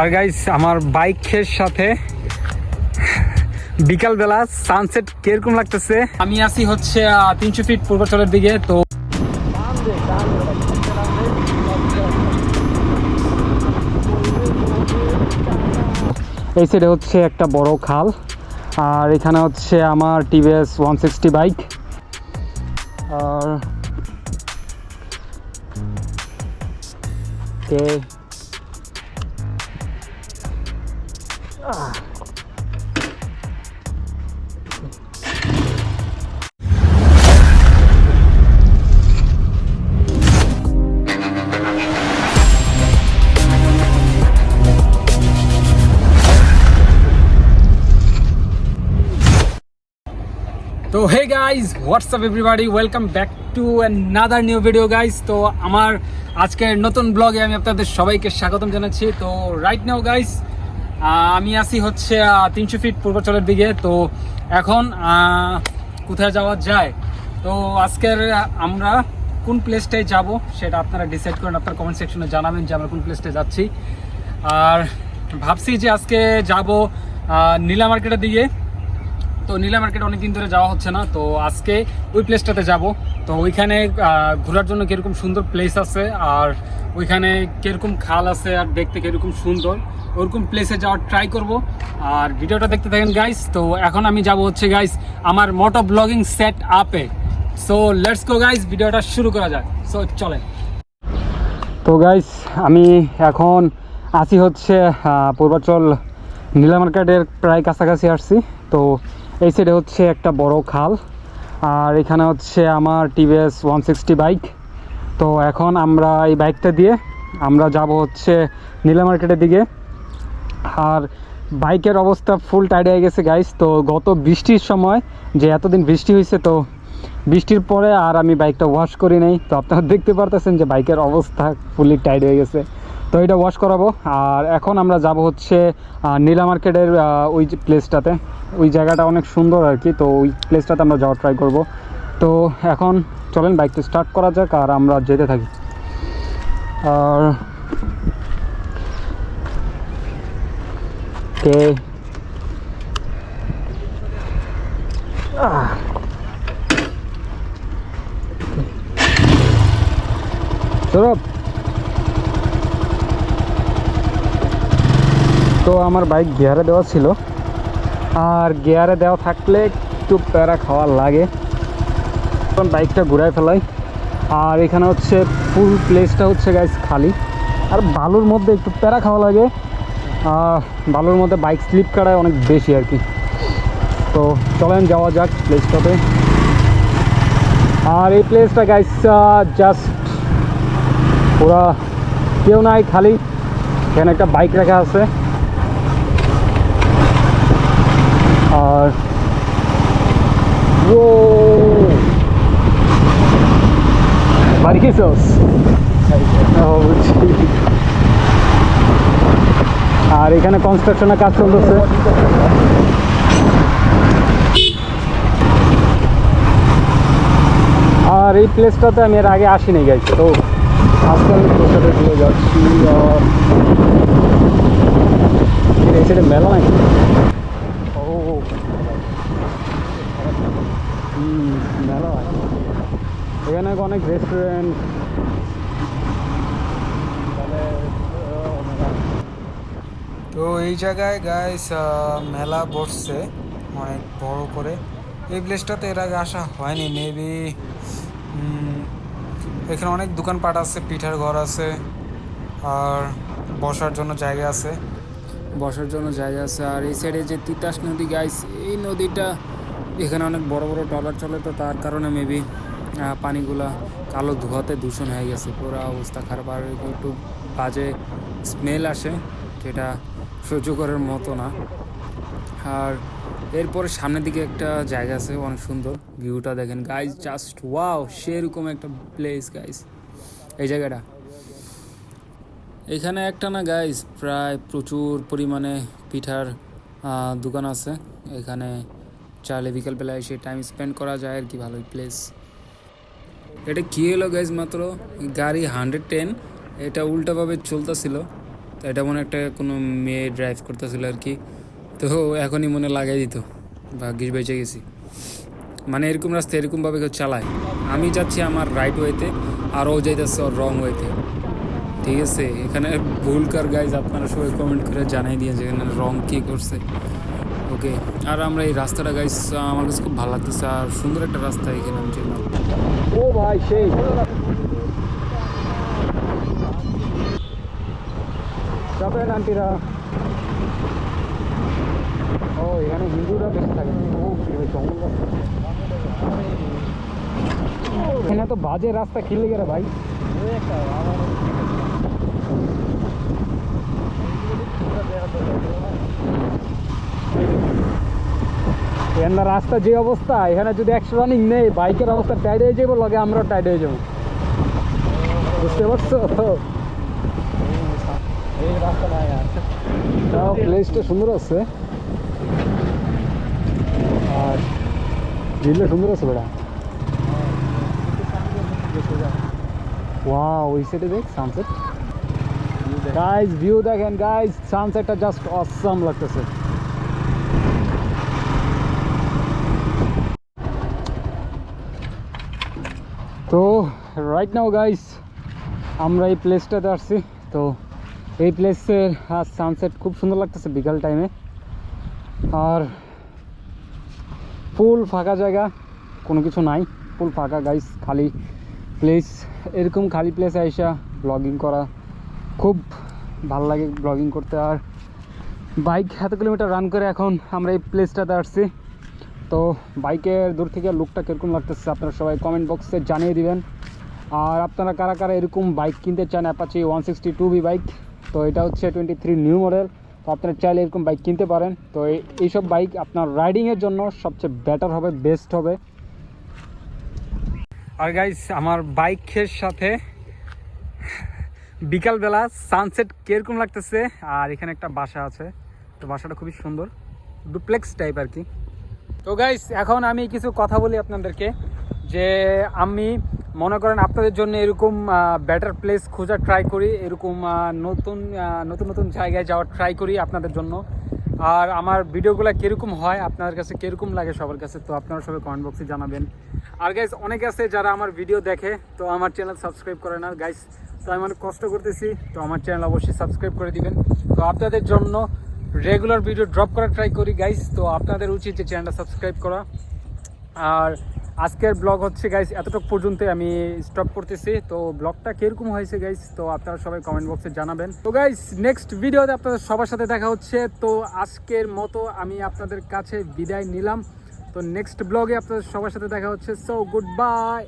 আর guys আমার বাইকের সাথে বিকালবেলা সানসেট কীরকম লাগতেছে? আমি আছি হচ্ছে তিনশো ফিট পূর্বাচলের দিকে তো এই সাইডে হচ্ছে একটা বড় খাল আর এখানে হচ্ছে আমার টিভিএস ওয়ান সিক্সটি বাইক আর তো hey guys what's up everybody welcome back to another new video guys তো, আমার আজকের নতুন ব্লগে আমি আপনাদের সবাইকে স্বাগতম জানাচ্ছি। তো রাইট নাও গাইজ আমি আসি হচ্ছে তিনশো ফিট পূর্বাচলের দিকে। তো এখন কোথায় যাওয়া যায়? তো আজকের আমরা কোন প্লেসটায় যাব সেটা আপনারা ডিসাইড করেন। আপনার কমেন্ট সেকশনে জানাবেন যে আমরা কোন প্লেসটায় যাচ্ছি। আর ভাবছি যে আজকে যাব নীলা মার্কেটের দিকে। তো নীলা মার্কেট অনেকদিন ধরে যাওয়া হচ্ছে না, তো আজকে ওই প্লেসটাতে যাব। তো ওইখানে ঘোরার জন্য কীরকম সুন্দর প্লেস আছে, আর ওইখানে কীরকম খাল আছে, আর দেখতে কীরকম সুন্দর। ওরকম প্লেসে যাওয়ার ট্রাই করব। আর ভিডিওটা দেখতে থাকেন গাইস তো এখন আমি যাব হচ্ছে গাইস আমার মোটো ব্লগিং সেট আপে সো লেটস গো গাইস ভিডিওটা শুরু করা যাক। সো চলে তো গাইস আমি এখন আসি হচ্ছে পূর্বাচল নীলা মার্কেটের প্রায় কাছাকাছি আসছি। তো এই সাইডে হচ্ছে একটা বড় খাল। আর এখানে হচ্ছে আমার টিভিএস ওয়ান সিক্সটি বাইক তো এখন আমরা এই বাইকটা দিয়ে আমরা যাব হচ্ছে নীলা মার্কেটের দিকে। আর বাইকের অবস্থা ফুল টাইড হয়ে গেছে গাইস তো গত বৃষ্টির সময় যে এতদিন বৃষ্টি হয়েছে, তো বৃষ্টির পরে আর আমি বাইকটা ওয়াশ করি নাই। তো আপনারা দেখতে পারতেছেন যে বাইকের অবস্থা ফুলি টাইট হয়ে গেছে। তো এটা ওয়াশ করাবো। আর এখন আমরা যাব হচ্ছে নীলা মার্কেটের ওই প্লেসটাতে ওই জায়গাটা অনেক সুন্দর আর কি। তো ওই প্লেসটাতে আমরা যাওয়ার ট্রাই করব। তো এখন চলেন বাইকটা স্টার্ট করা যাক, আর আমরা যেতে থাকি। আর কে সৌরভ তো আমার বাইক গিয়ারে দেওয়া ছিল। আর গিয়ারে দেওয়া থাকলে একটু প্যারা খাওয়া লাগে। এখন বাইকটা ঘুরায় ফেলাই। আর এখানে হচ্ছে ফুল প্লেসটা হচ্ছে গাইস খালি। আর বালুর মধ্যে একটু প্যারা খাওয়া লাগে। বালুর মধ্যে বাইক স্লিপ কাটায় অনেক বেশি আর কি। তো চলেন যাওয়া যাক প্লেসটাতে আর এই প্লেসটা গাইস জাস্ট পুরা কেউ নাই খালি এখানে একটা বাইক রাখা আছে। আর ও বাড়ি ও, বুঝছি। আর এখানে কনস্ট্রাকশনের কাজ চলতেছে। আর এই প্লেসটাতে আমি এর আগে আসিনি গাইছি তো আজকে আমি সাথে ঘুরে যাচ্ছি এই মেলা নাকি? ও মেলা এখানে অনেক রেস্টুরেন্ট তো এই জায়গায় গাইস মেলা বসছে, অনেক বড় করে। এই প্লেসটাতে এর আগে আসা হয়নি মেবি এখানে অনেক দোকানপাট আছে, পিঠার ঘর আছে, আর বসার জন্য জায়গা আছে। বসার জন্য জায়গা আছে, আর এই সাইডে যে তিতাস নদী গাইস এই নদীটা এখানে অনেক বড় বড় ট্রলার চলে, তো তার কারণে মেবি পানিগুলা কালো ধোয়াতে দূষণ হয়ে গেছে। পুরো অবস্থা খারাপ, আর একটু বাজে স্মেল আসে, যেটা সহ্য করার মতো না। আর এরপরে সামনের দিকে একটা জায়গা আছে, অনেক সুন্দর ভিউটা দেখেন। গাইজ জাস্ট ওয়াও সেরকম একটা প্লেস গাইস এই জায়গাটা। এখানে একটা না গাইজ প্রায় প্রচুর পরিমাণে পিঠার দোকান আছে। এখানে চাইলে বিকালবেলা এসে টাইম স্পেন্ড করা যায় আর কি, ভালোই প্লেস এটা কী হলো গাইজ মাত্র? গাড়ি হান্ড্রেড টেন এটা উল্টাভাবে চলতেছিল। এটা মনে একটা কোনো মেয়ে ড্রাইভ করতেছিল আর কি। তো এখনই মনে লাগাই দিত। ভাগ্যিস বেঁচে গেছি। মানে এরকম রাস্তা এরকমভাবে কেউ চালায়। আমি যাচ্ছি আমার রাইট ওয়েতে আর ও যাইতেছে ওর রং ওয়েতে ঠিক আছে? এখানে ভুল কার গাইজ আপনারা সবাই কমেন্ট করে জানাই দিয়ে যে এখানে রং কী করছে। ওকে আর আমরা এই রাস্তাটা গাইজ আমার কাছে খুব ভালো লাগতেছে। আর সুন্দর একটা রাস্তা এখানে আমি ও ভাই, সেই। চাপেন আন্টিরা। ও, এখানে হিন্দুরা বেশি থাকে। এখানে তো বাজে রাস্তা খেলে গেলে ভাই? এখানে রাস্তা যে অবস্থা, এখানে যদি একশো রানিং নেই, বাইকের অবস্থা টাইড হয়ে যাব, লগে আমরাও টাইড হয়ে যাব। বুঝতে পারছ? তাও প্লেসটা সুন্দর আছে। আর ঝিলটা সুন্দর আছে বেড়া। ওয়াও ওই সাইডে দেখ সানসেট গাইজ ভিউ দেখেন গাইজ সানসেটটা জাস্ট অসাম লাগতেছে। তো রাইট নাও গাইস আমরা এই প্লেসটাতে আসছি। তো এই প্লেসের আর সানসেট খুব সুন্দর লাগতেছে বিকাল টাইমে আর ফুল ফাঁকা জায়গা, কোনো কিছু নাই। ফুল ফাঁকা গাইস খালি প্লেস এরকম খালি প্লেসে আইসা ব্লগিং করা খুব ভালো লাগে ব্লগিং করতে। আর বাইক এত কিলোমিটার রান করে এখন আমরা এই প্লেসটাতে আসছি। তো বাইকের দূর থেকে লুকটা কীরকম লাগতেছে আপনারা সবাই কমেন্ট বক্সে জানিয়ে দিবেন। আর আপনারা কারা কারা এরকম বাইক কিনতে চান Apache one sixty two B bike তো এটা হচ্ছে টোয়েন্টি থ্রি নিউ মডেল তো আপনারা চাইলে এরকম বাইক কিনতে পারেন। তো এইসব বাইক আপনার রাইডিংয়ের জন্য সবচেয়ে বেটার হবে বেস্ট হবে। আর গাইস আমার বাইকের সাথে বিকালবেলা সানসেট কীরকম লাগতেছে, আর এখানে একটা বাসা আছে। তো বাসাটা খুবই সুন্দর ডুপ্লেক্স টাইপ আর কি। তো গাইস এখন আমি কিছু কথা বলি আপনাদেরকে, যে আমি মনে করেন আপনাদের জন্য এরকম বেটার প্লেস খোঁজার ট্রাই করি, এরকম নতুন নতুন নতুন জায়গায় যাওয়ার ট্রাই করি আপনাদের জন্য। আর আমার ভিডিওগুলো কীরকম হয়, আপনাদের কাছে কীরকম লাগে সবার কাছে, তো আপনারা সবাই কমেন্ট বক্সে জানাবেন। আর গাইস অনেকে আছে যারা আমার ভিডিও দেখে, তো আমার চ্যানেল সাবস্ক্রাইব করে না। গাইস তো আমি অনেক কষ্ট করতেছি, তো আমার চ্যানেল অবশ্যই সাবস্ক্রাইব করে দিবেন। তো আপনাদের জন্য রেগুলার ভিডিও ড্রপ করার ট্রাই করি গাইস তো আপনাদের উচিত যে চ্যানেলটা সাবস্ক্রাইব করা। আর আজকের ব্লগ হচ্ছে গাইস এতটুকু পর্যন্ত আমি স্টপ করতেছি। তো ব্লগটা কীরকম হয়েছে গাইস তো আপনারা সবাই কমেন্ট বক্সে জানাবেন। তো গাইস নেক্সট ভিডিওতে আপনাদের সবার সাথে দেখা হচ্ছে। তো আজকের মতো আমি আপনাদের কাছে বিদায় নিলাম। তো নেক্সট ব্লগে আপনাদের সবার সাথে দেখা হচ্ছে। So good bye